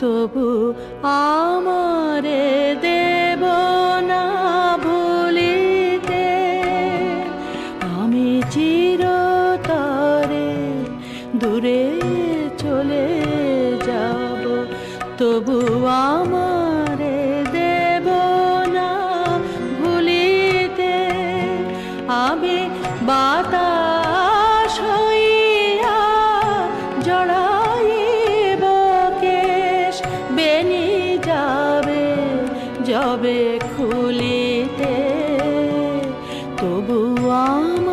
তবু আমারে দেব না ভুলিতে। আমি চিরতরে দূরে চলে যাব তবু আমারে যবে খুলিতে তবু আমারে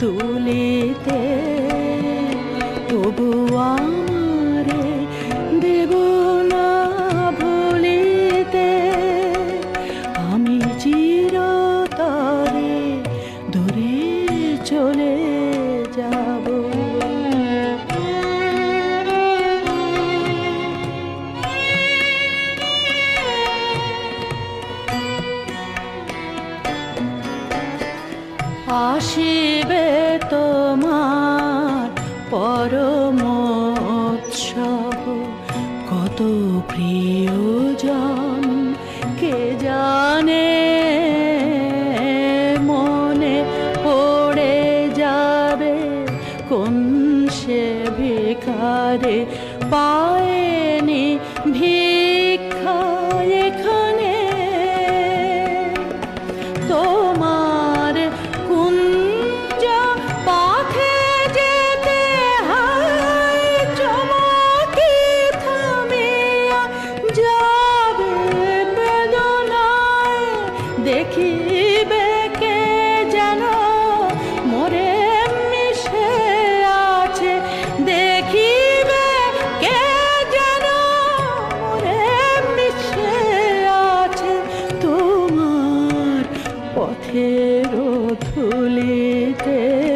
धूली আশিবে তোমার পরম উৎসব কত প্রিয়জন, কে জানে মনে পড়ে যাবে? কোন সে ভিখারে পায়নি ভিড় দেখিবে কে যেন? মোরে আছে। কে আছে। তোমার পথের ধুলিতে